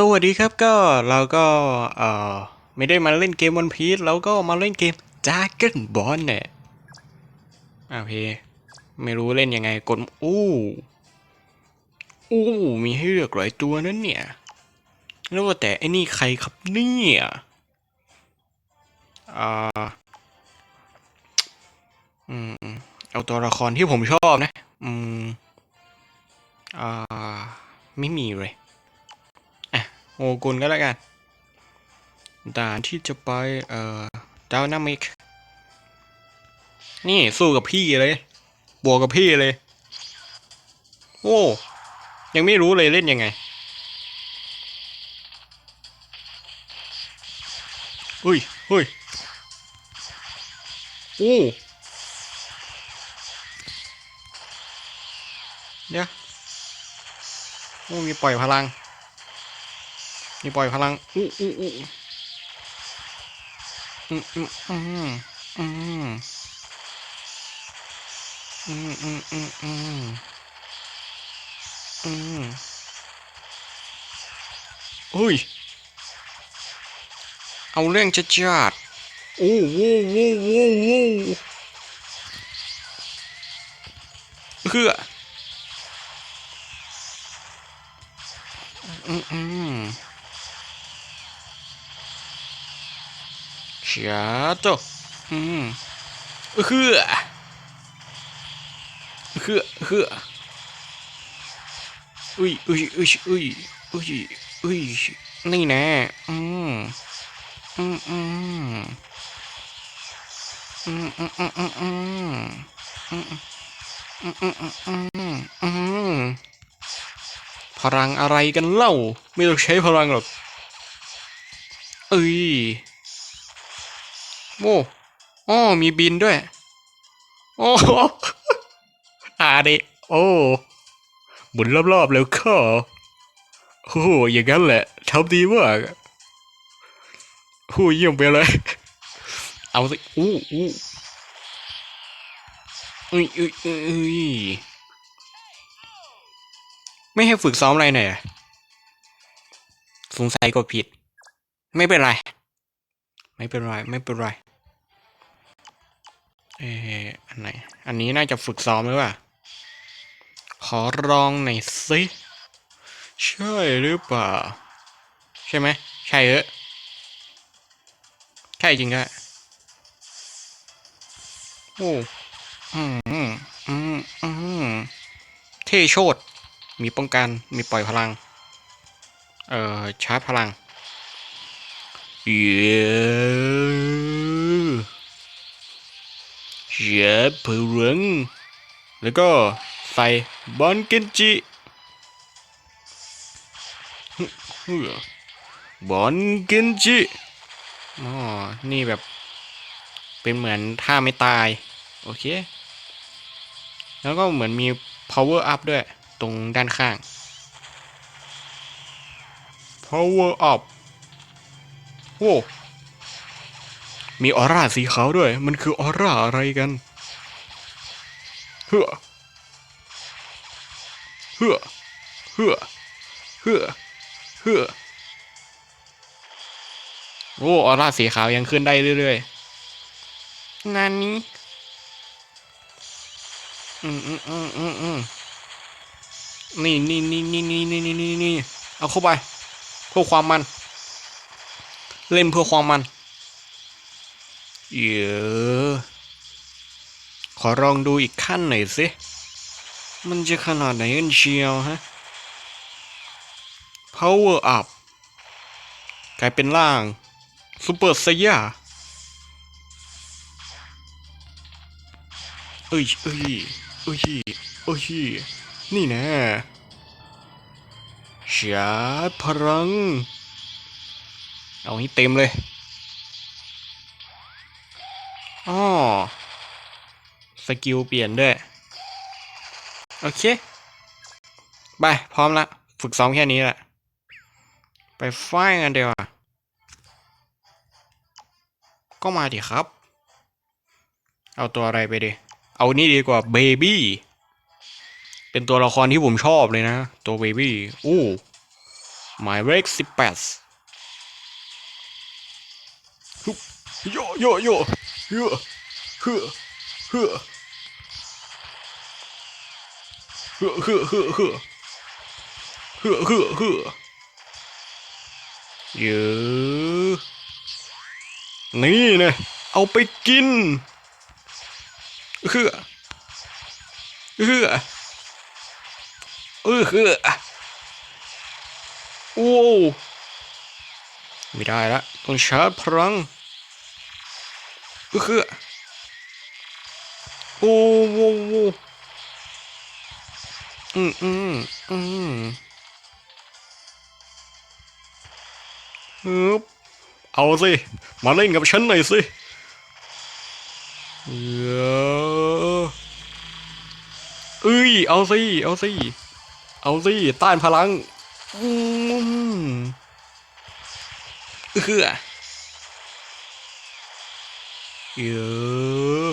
สวัสดีครับก็เราก็เอ่อไม่ได้มาเล่นเกมวันพีซเราก็มาเล่นเกมจ a เกิลบอลเนี่ยอ่าโอเคไม่รู้เล่นยังไงกดอู้อู้มีให้เลือกหลายตัวนั้นเนี่ยแล้วว่าแต่ไอ้นี่ใครครับเนี่ยอ่าอืมเอาตัวละครที่ผมชอบนะ อืมอ่าไม่มีเลย โอกุลก็แล้วกัน ด่านที่จะไป เอ่อดาวนามิก นี่สู้กับพี่เลย บวกกับพี่เลย โอ้ ยังไม่รู้เลยเล่นยังไง อุ้ยเฮ้ยโอ้เดี๋ยวโอ้มีปล่อยพลัง นี่ปล่อยพลังอู้อู้อู้อืมอืมอืมอืมอืมอืมอืมอืมอืมอุ้ย เอาเรื่องจัดจัดโอ้โหโอ้โหโอ้โหเฮืออื ชาโตอืมเฮือเฮือเฮืออุ้ยอุ้ยอุ้ยอุ้ยอุ้ยอุ้ยนี่แน่อืมอืมอืมอืมอืมอืมอืมอืมอืมอืมอืมอืมอืมพลังอะไรกันเล่า ไม่ต้องใช้พลังหรอกเอ้ย โอ้อ้อมีบินด้วย โอ้อาดิโอ้หมุนรอบๆแล้วก็โอ้อย่างนั้นแหละทำดีมากโอ้เยี่ยมไปเลย เอาสิอู้อู้อุ้ยอุ้ยอุ้ยไม่ให้ฝึกซ้อมอะไรหน่อยสงสัยกดผิด ไม่เป็นไร ไม่เป็นไร ไม่เป็นไร เอออันไหน อันนี้น่าจะฝึกซ้อมหรือเปล่า ขอลองหน่อยสิใช่หรือเปล่า ใช่ไหม ใช่เออใช่จริงด้วยโอ้อืมอืมอืมอืมเท่โชด มีป้องกัน มีปล่อยพลัง เอ่อ ชาร์จพลัง เย้ เย้พลังแล้วก็ใส่บอลเกนจิบอลเกนจิอ๋อนี่แบบ เป็นเหมือนท่าไม่ตาย โอเค แล้วก็เหมือนมี power up ด้วย ตรงด้านข้าง power up โอ้ มีออร่าสีขาวด้วย มันคือออร่าอะไรกันเฮือเฮือเฮือเฮือเฮือโอ้ออร่าสีขาวยังขึ้นได้เรื่อยๆ งานนี้ อืมอืมอืมอืมอืมนี่นี่นี่นี่นี่นี่นี่นี่นี่เอาเข้าไป เพื่อความมัน เล่นเพื่อความมัน เยอะขอลองดูอีกขั้นหน่อยสิ มันจะขนาดไหนกันเชียวฮะ power up กลายเป็นร่างซูเปอร์ไซย่าเอ้ยเอ้ยเอ้ยเอ้ย นี่แน่ชาร์จพลัง เอาให้เต็มเลย อ๋อสกิลเปลี่ยนด้วย โอเค ไป พร้อมละ ฝึกซ้อมแค่นี้แหละ ไปไฟกันเดียวก็มาดิครับ เอาตัวอะไรไปดิเอานี่ดีกว่าเบบี้เป็นตัวละครที่ผมชอบเลยนะ ตัวเบบี้อู้หมายเลขสิบแปดโยโยโย เฮือเฮือเฮือเฮือเฮือเฮือเฮือเฮือเฮือเฮือเยอะนี่นะเอาไปกินเฮือเฮือเออเฮือโอ้ไม่ได้ละต้องชาร์จพลัง เออเฮือโอ้โว้โว้อืมอืมอืมฮึบเอาสิ มาเล่นกับฉันหน่อยสิเออเอ้ย เอาสิ เอาสิ เอาสิ ต้านพลัง อืมเออ ออ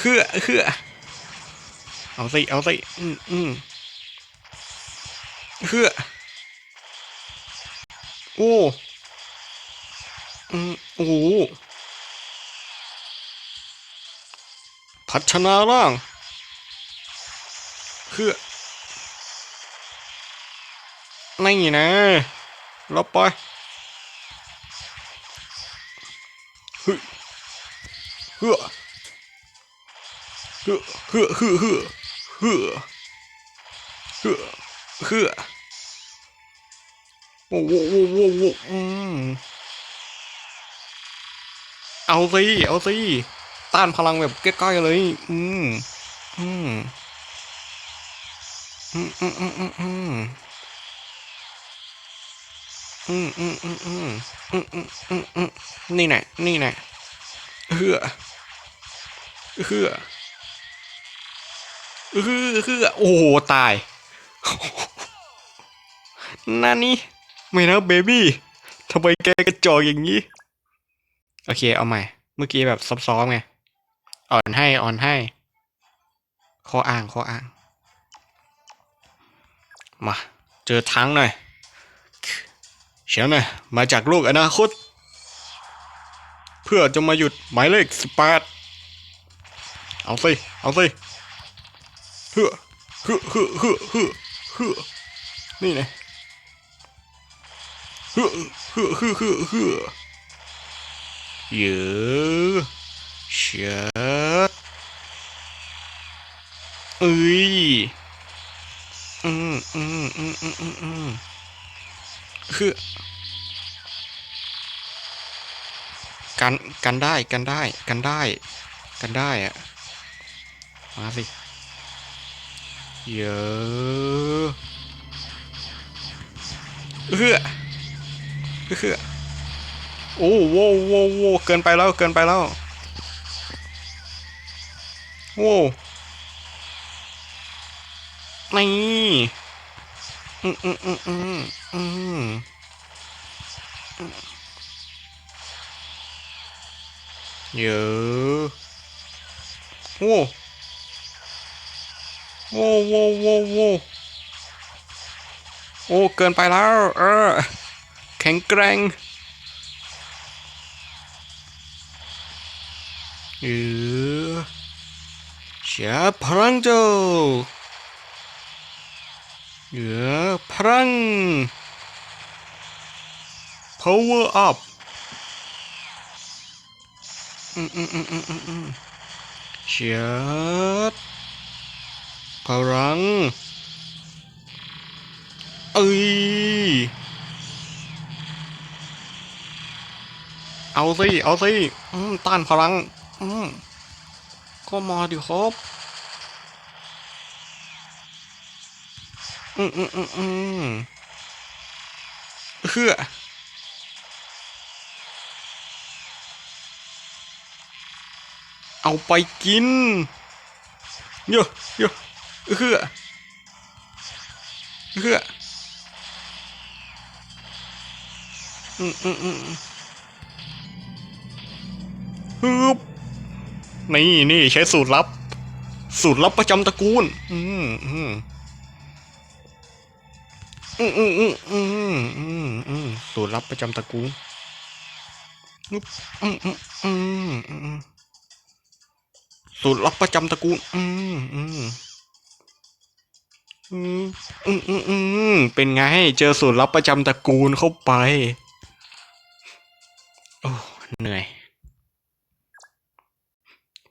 เฮือเฮือเอาสิเอาสิอืมอืมเฮือโอ้อืมโอ้พัฒนาร่างเพื่อนี่นะเราไป เฮ้ยเฮ้อเฮ้อเฮ้อเฮ้อเฮ้อเฮ้อเฮ้อเฮ้อโอ้โหโอ้โหโอ้โหอืมเอาสิเอาสิต้านพลังแบบใกล้ๆเลย อืม อืม อืมอืมอืมอืม อืมอืมอืมอืมอืมอืมอืมอืมนี่แน่นี่แน่เฮือเฮือเฮือเฮือโอ้โหตายนั่นนี่ไม่นะเบบี้ทำไมแกกระจอกอย่างนี้ โอเคเอาใหม่ เมื่อกี้แบบซับๆไง อ่อนให้อ่อนให้ข้ออ้างข้ออ้าง มา เจอทั้งหน่อย เชียวน่อยมาจากโลกอนาคต เพื่อจะมาหยุดหมายเลขสิบแปดเอาสิเอาสิเฮือเฮือเฮือเฮือเฮือเฮือนี่ไงเฮือเฮือเฮือเฮือเฮือเยอะเชิดเอ้ยอืมอืมอืมอืมอืมอืม คือ กันกันได้กันได้ กันได้ กันได้อะมาสิ เยอะเฮือเฮือโอ้โวโวโวเกินไปแล้วเกินไปแล้วโว้นี่ อืมอืมอืมอืมอืมเยอะโว้โว้โว้โว้โว้โอ้ เกินไปแล้ว เออ แข็งแกร่งเออเสียพลังเจ้า เออพลัง power up อืมอืมอืมอืมอืมอืมเสียดพลัง เอ้ย เอาสิ เอาสิอืมต้านพลัง อืมก็มาดิครับ อืมอืมอืมอืมเฮือเอาไปกินเยอะเยอะเฮือเฮืออืมอืมอืมฮึบนี่นี่ใช้สูตรลับ สูตรลับประจำตระกูล อืมอืม อืมอืมอืมอืมอืมอืมสูตรลับประจำตระกูลนุ๊บอืมอืมอืมอืมสูตรลับประจำตระกูลอืมอืมอืมอืมอืมอืมเป็นไง เจอสูตรลับประจำตระกูลเข้าไป โอ้ เหนื่อย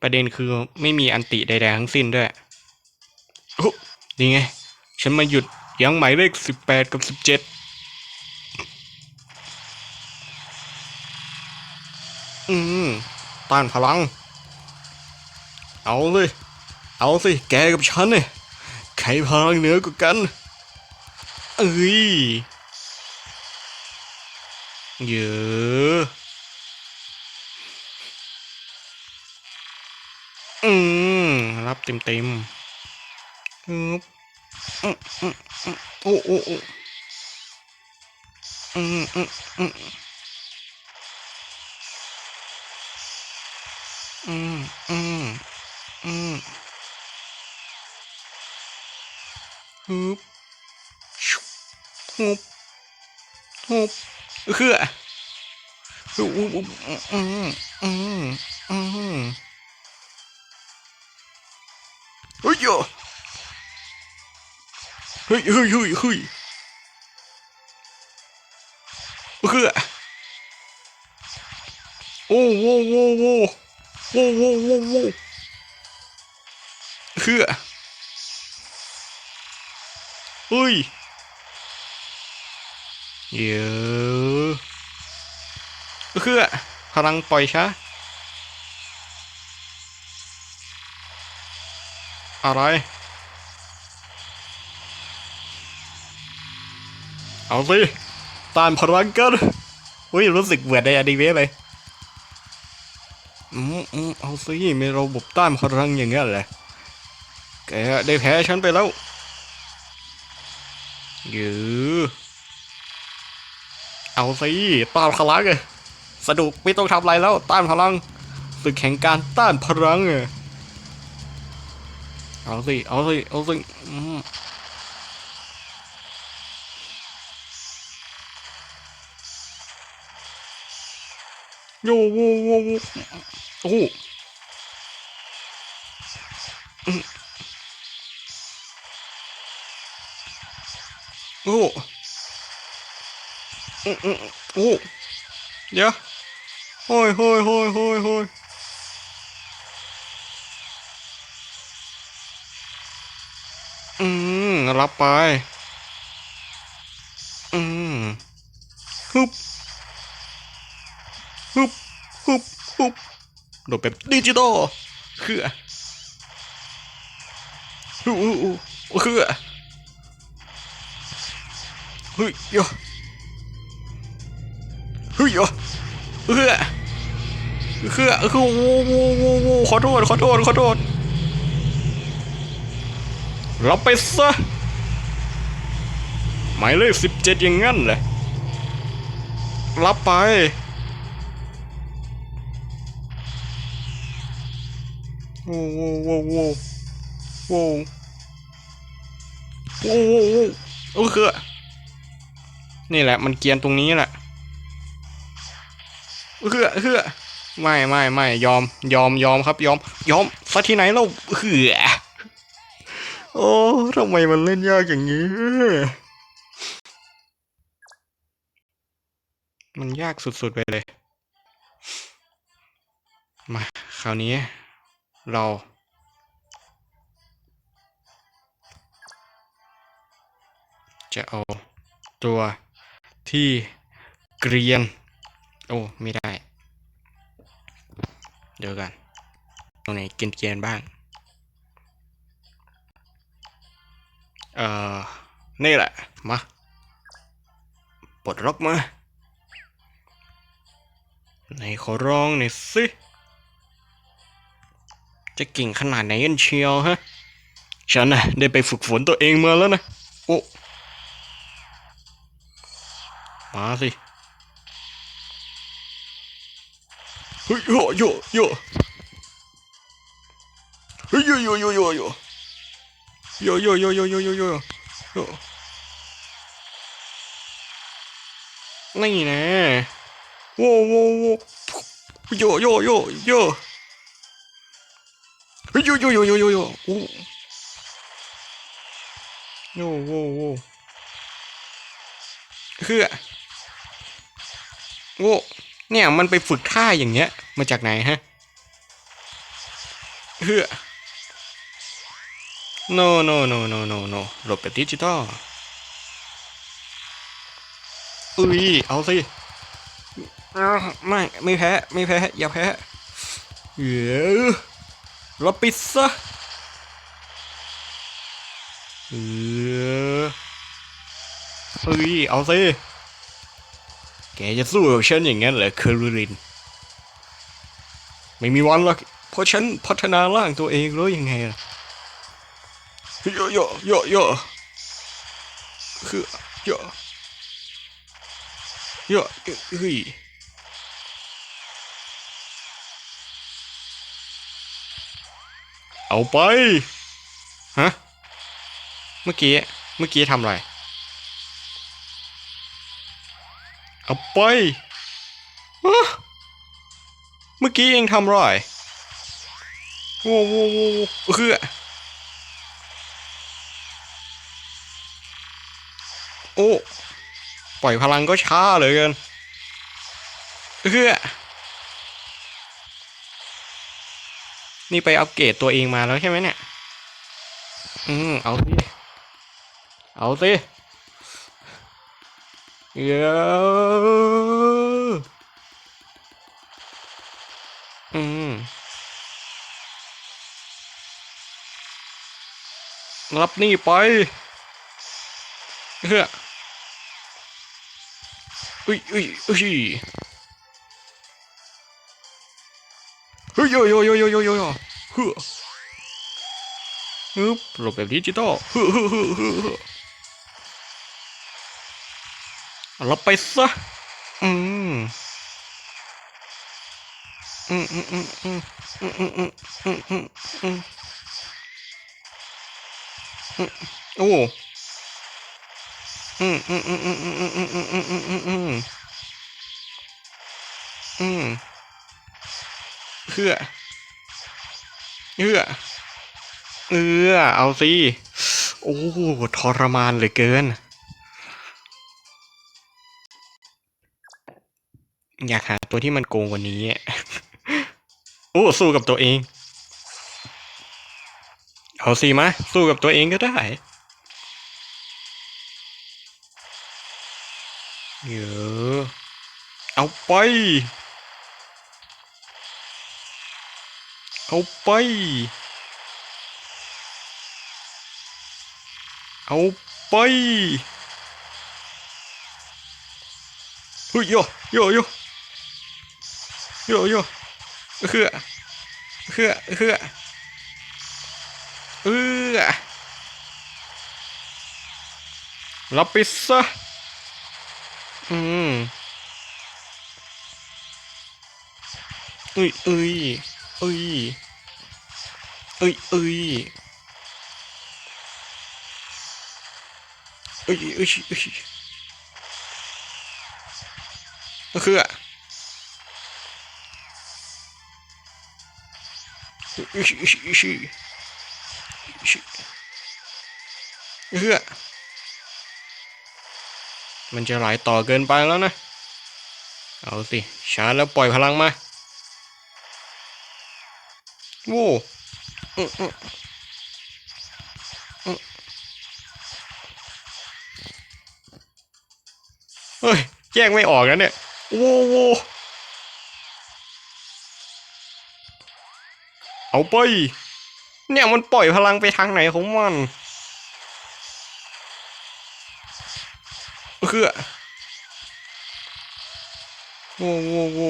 ประเด็นคือไม่มีอันติใดๆทั้งสิ้นด้วยโอ้นี่ไง ฉันมาหยุด ยังหมายเลขสิบแปดกับสิบเจ็ดอืมต้านพลัง เอาเลย เอาสิ แกกับฉันเนี่ยใครพลังเหนือกว่ากัน เอ้ย เยอะอืม รับเต็มเต็มฮึบอืมอืมอืม โอ้โอ้โอ้อืมอืมอืมอืมอืมอืมฮึบชุบฮึบฮึบคือฮึบฮึบฮึบอืมอืมอืมเฮ้ย โยเฮ้ยเฮ้ยเฮ้ยเฮ้ยโอ้โว้โว้โว้โว้โว้โว้โว้คือเฮ้ยเยอะคือพลังปล่อยช้าอะไร เอาสิต้านพลังกันอุ้ยรู้สึกเหมือนในอนิเมะเลยอืมอืมเอาสิมีระบบต้านพลังอย่างเงี้ยแหละแกได้แพ้ฉันไปแล้วยือเอาสิต้านพลังเลยสนุกไม่ต้องทำอะไรแล้วต้านพลังศึกแห่งการต้านพลังอะเอาสิเอาสิเอาสิ โยโวโวโวโอ้อืมโอ้อืมอืมโอ้เดี๋ยวโอ้ยโอ้ยโอ้ยโอ้ยโอ้ยอืม รับไป อืมฮึบ ฮึบฮึบฮึบโดดแบบดิจิตอลคือฮู้ฮู้ฮู้คือเฮ้ยโยเฮ้ยโยคือคือคือโว้โว้โว้โว้ขอโทษขอโทษขอโทษรับไปซะหมายเลขสิบเจ็ดอย่างงั้นเลยรับไป โอ้โ whoa, whoa, whoa. Whoa. Whoa, whoa, whoa. โอ้คือ นี่แหละ มันเกียนตรงนี้แหละเฮือเฮือไม่ไม่ไม่ยอม ยอมยอมครับ ยอม ยอมฟัดที่ไหนเราเฮือโอ้ทำไมมันเล่นยากอย่างนี้ มันยากสุดๆไปเลย มา คราวนี้ เรา จะเอาตัวที่เกรียน โอ้ ไม่ได้ เดี๋ยวกัน ตรงไหนเกรียนเกรียนบ้าง เอ่อ นี่แหละ มาปลดล็อกมาไหนขอร้องหน่อยสิ จะเก่งขนาดไหนกันเชียวฮะ ฉันน่ะได้ไปฝึกฝนตัวเองมาแล้วนะ โอ้ มาสิเฮ้ยโยโยโยเฮ้ยโยโยโยโยโยโยโยโยโยโยโยโยโยนี่นะโว้โว้โว้โยโยโยโย เฮ้ยโยโยโยโยโยโยโอ้โยโว้โว้คือโว้เนี่ยมันไปฝึกท่าอย่างเงี้ย มาจากไหนฮะเฮือ no no no no no no หลบแบบดิจิตอลอุ้ยเอาสิไม่ไม่แพ้ ไม่แพ้ อย่าแพ้เย้ เรับปิดซะเออเฮ้ยเอาสิแกจะสู้กับฉันอย่างนั้นเหรอเคอรูริน ไม่มีวันหรอกเพราะฉันพัฒนาร่างตัวเองแล้วยังไงล่ะโยโยโยโยคือโยโยเฮ้ย เอาไป ฮะ เมื่อกี้ เมื่อกี้ทำอะไร เอาไปฮะเมื่อกี้เองทำอะไรโว้โว้โว้โว้คือโอ้ ปล่อยพลังก็ช้าเหลยเกินเฮ้อ นี่ไปอัปเกรดตัวเองมาแล้วใช่ไหมเนี่ย อืม เอาสิ เอาสิเยอะอืม รับนี่ไปเฮ้ออุ้ยอุ้ยอุ้ย ฮ้ยโยโยโยโยโยโยโยฮ้อฮึบหลบแบบดิจิตอลฮ้อเฮ้อเฮ้อเฮ้อเฮ้อเอาไปซะอืมอืม อืมอืมอืมอืมอืมอืมอืมอืมอืมอืมโอ้อืมอืมอืมอืมอืมอืมอืมอืมอืมอืม อืมอืมเพื่อเพื่อเออเอาสิโอ้ทรมานเหลือเกิน อยากหาตัวที่มันโกงกว่านี้โอ้สู้กับตัวเอง เอาสิมาสู้กับตัวเองก็ได้เยอะเอาไป เอาไป เอาไป เฮ้ยโยโยโยโยโยเฮือเฮือเฮือเออรับไปซะ อืมอุ้ยอุ้ย อุ้ยอุ้ยอุ้ยอุ้ยอุ้ยอุ้ยก็คืออะอุ้ยอุ้ยอุ้ยอุ้ยอุ้ยก็คืออะมันจะไหลต่อเกินไปแล้วนะ เอาสิชาร์จแล้วปล่อยพลังมา โว้อืมอือเฮ้ยแยกไม่ออกแล้วเนี่ยโว้โวเอาไป เนี่ยมันปล่อยพลังไปทางไหนของมัน คือโว้โว้โว้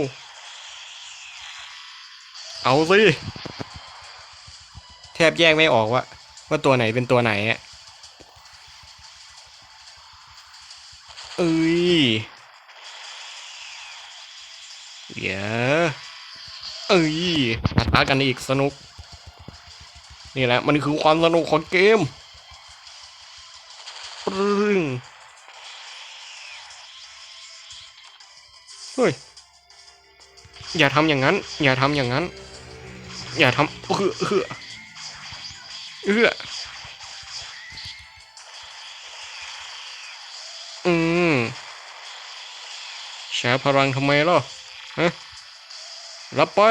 เอาสิ บแยกไม่ออกว่าว่าตัวไหนเป็นตัวไหนอะเอ้ยเดี๋ยวเอ้ยปะทะกันอีกสนุก นี่แหละ มันคือความสนุกของเกมปรึ้งเฮ้ย อย่าทำอย่างนั้น อย่าทำอย่างนั้น อย่าทำเออเออ เอออืมใช้พลังทำไมล่ะฮะรับไป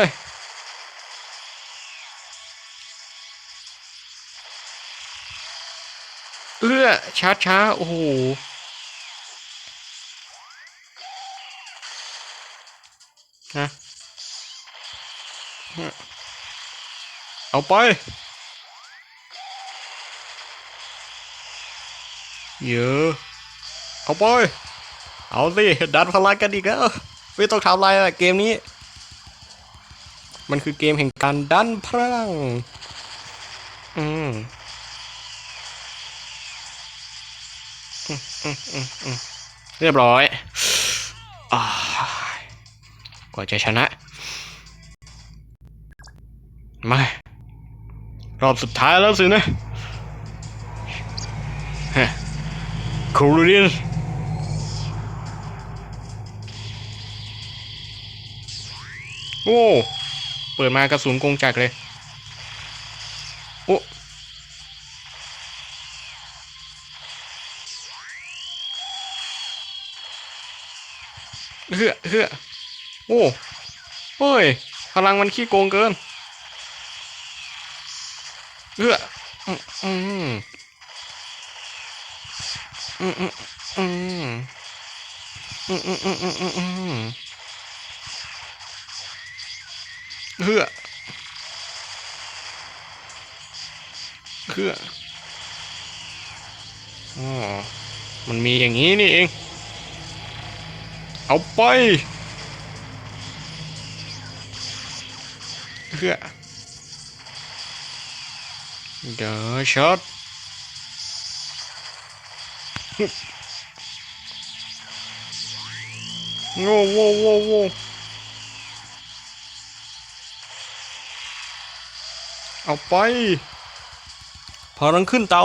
เอื้อช้าช้าๆโอ้โหนะเอาไป เยอะเอาไปเอาสิดันพลังกันอีกแล้วไม่ต้องทำอะไรอะเกมนี้ มันคือเกมแห่งการดันพลังอืมเรียบร้อยอกว่าจะชนะ ไม่ รอบสุดท้ายแล้วสินะ ฮะคูรูดินโอ้ เปิดมากระสุนกงจักรเลย โอ้ เฮือเฮือโอ้ เฮ้ย พลังมันขี้โกงเกิน เฮืออืม อืมอืมอืมอืมอืมอืมอืมอืมอืมเฮือเฮืออ๋อมันมีอย่างนี้นี่เอง เอาไปเพื่อเดี๋ยวช็อต โง่โง่โง่โง่เอาไปพอรังขึ้นเตา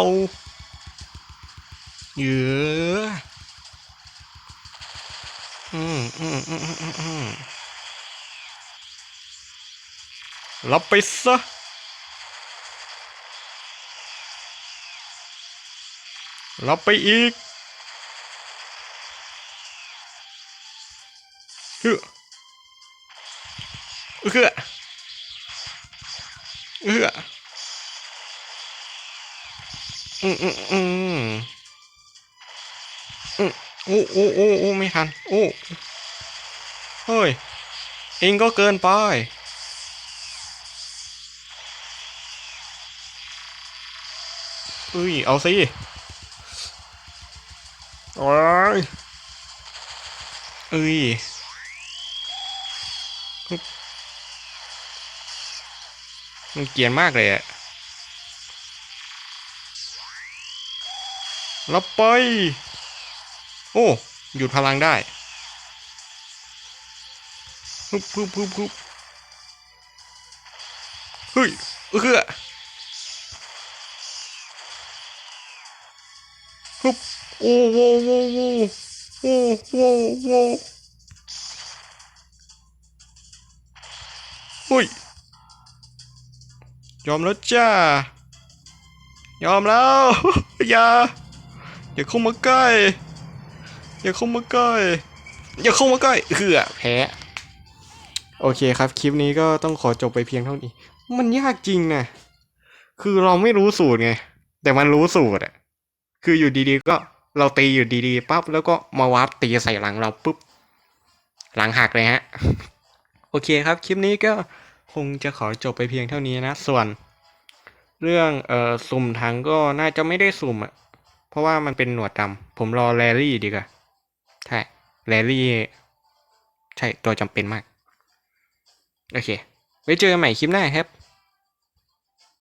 เยอะอืมอืมอืมอืมอืมอืมรับไปซะรับไปอีก ฮ้อเฮ้อเฮ้ออืมอืมอืมอืมโอ้โอ้โอ้โอ้ไม่ทัน โอ้เฮ้ยเองก็เกินไปเอ้ย เอาสิโอ้ยเอ้ย มันเกลียนมากเลยอะรับไป โอ้ หยุดพลังได้ฮึบฮึบฮึบฮึบเฮ้ยเออฮึบโอ้โว้โว้โว้โอ้โว้โว้ ฮ้ย ยอมแล้วจ้า ยอมแล้ว อย่า อย่าเข้ามาใกล้ อย่าเข้ามาใกล้ อย่าเข้ามาใกล้เหือแพ้ โอเคครับ คลิปนี้ก็ต้องขอจบไปเพียงเท่านี้ มันยากจริงนะ คือเราไม่รู้สูตรไง แต่มันรู้สูตรอะคืออยู่ดีๆก็เราตีอยู่ดีๆปั๊บแล้วก็มาวาร์ปตีใส่หลังเราปุ๊บ หลังหักเลยฮะ โอเคครับ คลิปนี้ก็คงจะขอจบไปเพียงเท่านี้นะ ส่วน เรื่องเอ่อสุ่มถังก็น่าจะไม่ได้สุ่มอะเพราะว่ามันเป็นหนวดดำผมรอแรลลี่ดีกว่า ใช่แรลลี่ ใช่ตัวจำเป็นมาก โอเค ไว้เจอกันใหม่คลิปหน้าครับ